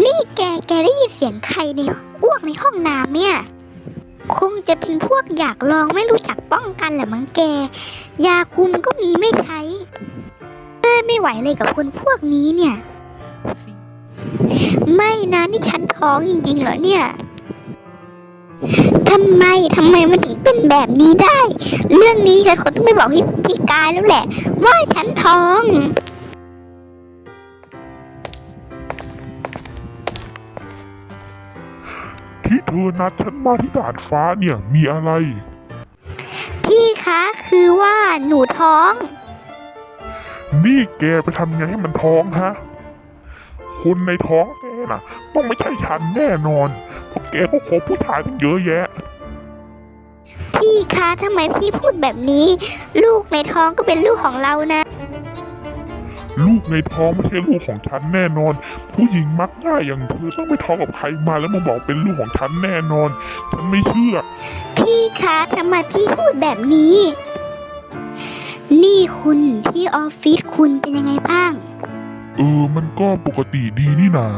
นี่แกแกได้ยินเสียงใครในอ้วกในห้องน้ำเนี่ย คงจะเป็นพวกอยากลองไม่รู้จักป้องกันแหละมั้งแก ยาคุมก็มีไม่ใช้เอ้ยไม่ไหวเลยกับคนพวกนี้เนี่ย ไม่นะนี่ฉันท้องจริงๆเหรอเนี่ยทำไมทำไมมันถึงเป็นแบบนี้ได้ เรื่องนี้ฉันคงต้องไปบอกพี่พี่กายแล้วแหละ ว่าฉันท้อง ธอนัดฉันมาที่ดาดฟ้าเนี่ยมีอะไร พี่คะคือว่าหนูท้อง นี่แกไปทำไงให้มันท้องฮะ คนในท้องแกน่ะ ต้องไม่ใช่ฉันแน่นอนเพราะแกก็ขอผู้ชายตั้งเยอะแยะ พี่คะทำไมพี่พูดแบบนี้ ลูกในท้องก็เป็นลูกของเรานะ ลูกในท้องไม่ใช่ลูกของฉันแน่นอน ผู้หญิงมักง่ายอย่างเธอต้องไปท้องกับใครมาแล้วมาบอกเป็นลูกของฉันแน่นอน ฉันไม่เชื่อ พี่คะทำไมพี่พูดแบบนี้ นี่คุณที่ออฟฟิศคุณเป็นยังไงบ้าง เออ มันก็ปกติดีนี่นา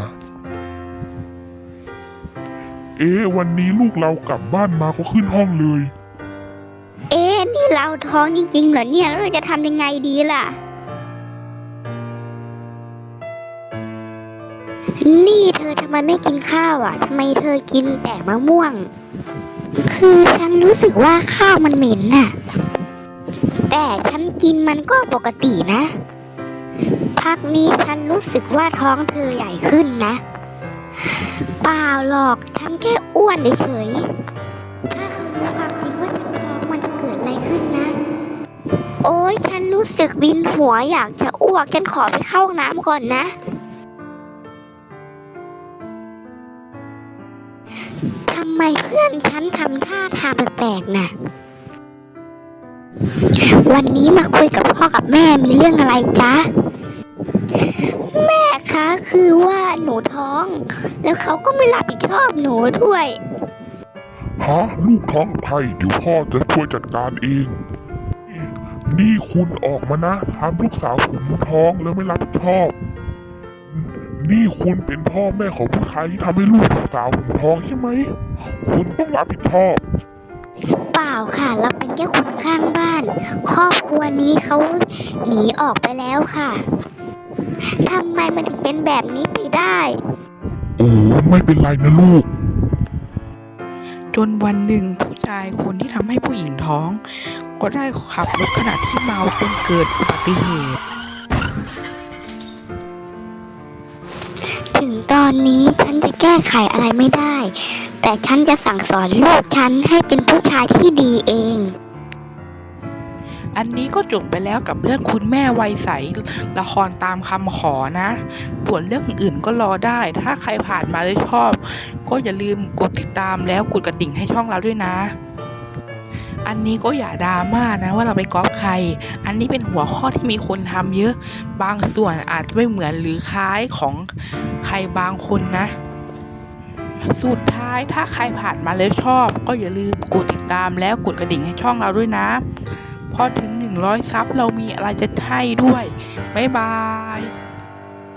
เอ๊ะวันนี้ลูกเรากลับบ้านมาก็ขึ้นห้องเลย เอ๊ะนี่เราท้องจริงๆเหรอเนี่ยแล้วเราจะทำยังไงดีล่ะ นี่เธอทำไมไม่กินข้าวอะทำไมเธอกินแต่มะม่วง คือฉันรู้สึกว่าข้าวมันเหม็นน่ะ แต่ฉันกินมันก็ปกตินะ พักนี้ฉันรู้สึกว่าท้องเธอใหญ่ขึ้นนะ เปล่าหรอกฉันแค่อ้วนเฉยถ้าเขารู้ความจริงว่าฉันท้องมันจะเกิดอะไรขึ้นนะ โอ๊ยฉันรู้สึกวินหัวอยากจะอ้วกฉันขอไปเข้าห้องน้ำก่อนนะำไมเพื่อนฉันทำท่าทางแปลกๆน่ะ วันนี้มาคุยกับพ่อกับแม่มีเรื่องอะไรจ๊ะ แม่คะคือว่าหนูท้อง แล้วเขาก็ไม่รับผิดชอบหนูด้วย ฮะลูกท้องกับใครเดี๋ยวพ่อจะช่วยจัดการเอง นี่คุณออกมานะทำลูกสาวผมท้องแล้วไม่รับผิดชอบ นี่คุณเป็นพ่อแม่ของผู้ชายที่ทำให้ลูกสาวผมท้องใช่ไหม คุณต้องรับผิดชอบ เปล่าค่ะ เราเป็นแค่คนข้างบ้าน ครอบครัวนี้เขาหนีออกไปแล้วค่ะทำไมมันถึงเป็นแบบนี้ไปได้ โอ้ไม่เป็นไรนะลูก จนวันหนึ่งผู้ชายคนที่ทำให้ผู้หญิงท้อง ก็ได้ขับรถขณะที่เมาจนเกิดอุบัติเหตุ ถึงตอนนี้ฉันจะแก้ไขอะไรไม่ได้ แต่ฉันจะสั่งสอนลูกฉันให้เป็นผู้ชายที่ดีเอง อันนี้ก็จบไปแล้วกับเรื่องคุณแม่วัยใสละครตามคำขอนะส่วนเรื่องอื่นก็รอได้ ถ้าใครผ่านมาแล้วชอบ ก็อย่าลืมกดติดตามแล้วกดกระดิ่งให้ช่องเราด้วยนะอันนี้ก็อย่าดราม่านะว่าเราไปก๊อปใคร อันนี้เป็นหัวข้อที่มีคนทำเยอะ บางส่วนอาจไม่เหมือนหรือคล้ายของใครบางคนนะ สุดท้ายถ้าใครผ่านมาแล้วชอบ ก็อย่าลืมกดติดตามแล้วกดกระดิ่งให้ช่องเราด้วยนะ พอถึง 100 ซับเรามีอะไรจะให้ด้วย บ๊ายบาย